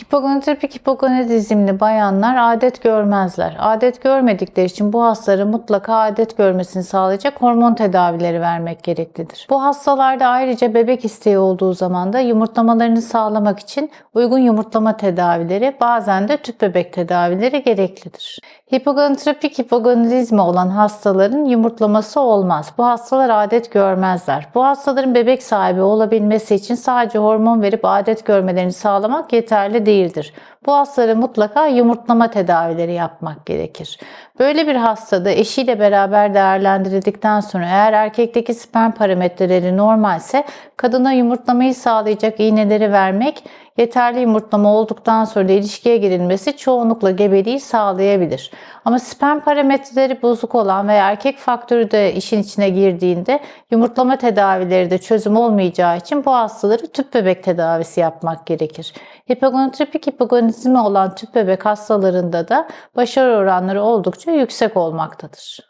Hipogonotropik hipogonadizmli bayanlar adet görmezler. Adet görmedikleri için bu hastalara mutlaka adet görmesini sağlayacak hormon tedavileri vermek gereklidir. Bu hastalarda ayrıca bebek isteği olduğu zaman da yumurtlamalarını sağlamak için uygun yumurtlama tedavileri bazen de tüp bebek tedavileri gereklidir. Hipogonotropik hipogonadizmi olan hastaların yumurtlaması olmaz. Bu hastalar adet görmezler. Bu hastaların bebek sahibi olabilmesi için sadece hormon verip adet görmelerini sağlamak yeterli değildir. Bu hastalara mutlaka yumurtlama tedavileri yapmak gerekir. Böyle bir hastada eşiyle beraber değerlendirildikten sonra eğer erkekteki sperm parametreleri normalse kadına yumurtlamayı sağlayacak iğneleri vermek yeterli yumurtlama olduktan sonra da ilişkiye girilmesi çoğunlukla gebeliği sağlayabilir. Ama sperm parametreleri bozuk olan ve erkek faktörü de işin içine girdiğinde yumurtlama tedavileri de çözüm olmayacağı için bu hastaları tüp bebek tedavisi yapmak gerekir. Hipogonotropik hipogonizmi olan tüp bebek hastalarında da başarı oranları oldukça yüksek olmaktadır.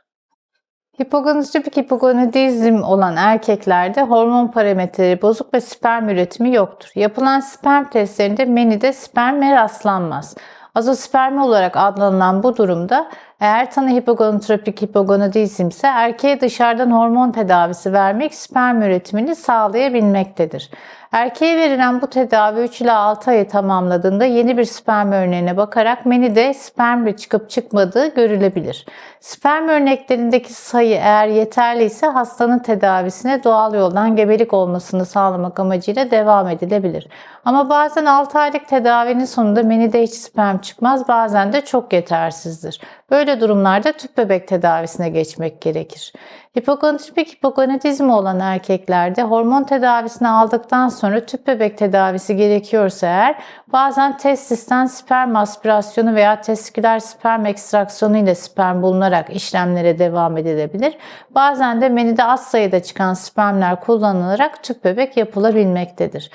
Hipogonotropik hipogonadizm olan erkeklerde hormon parametreleri bozuk ve sperm üretimi yoktur. Yapılan sperm testlerinde menide sperme rastlanmaz. Azospermi olarak adlanılan bu durumda eğer tanı hipogonotropik hipogonadizm ise erkeğe dışarıdan hormon tedavisi vermek sperm üretimini sağlayabilmektedir. Erkeğe verilen bu tedavi 3 ila 6 ayı tamamladığında yeni bir sperm örneğine bakarak menide sperm çıkıp çıkmadığı görülebilir. Sperm örneklerindeki sayı eğer yeterli ise hastanın tedavisine doğal yoldan gebelik olmasını sağlamak amacıyla devam edilebilir. Ama bazen 6 aylık tedavinin sonunda menide hiç sperm çıkmaz bazen de çok yetersizdir. Böyle durumlarda tüp bebek tedavisine geçmek gerekir. Hipogonotropik hipogonadizmi olan erkeklerde hormon tedavisini aldıktan sonra tüp bebek tedavisi gerekiyorsa eğer bazen testisten sperm aspirasyonu veya testiküler sperm ekstraksiyonu ile sperm bulunarak işlemlere devam edilebilir. Bazen de menide az sayıda çıkan spermler kullanılarak tüp bebek yapılabilmektedir.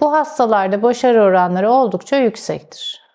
Bu hastalarda başarı oranları oldukça yüksektir.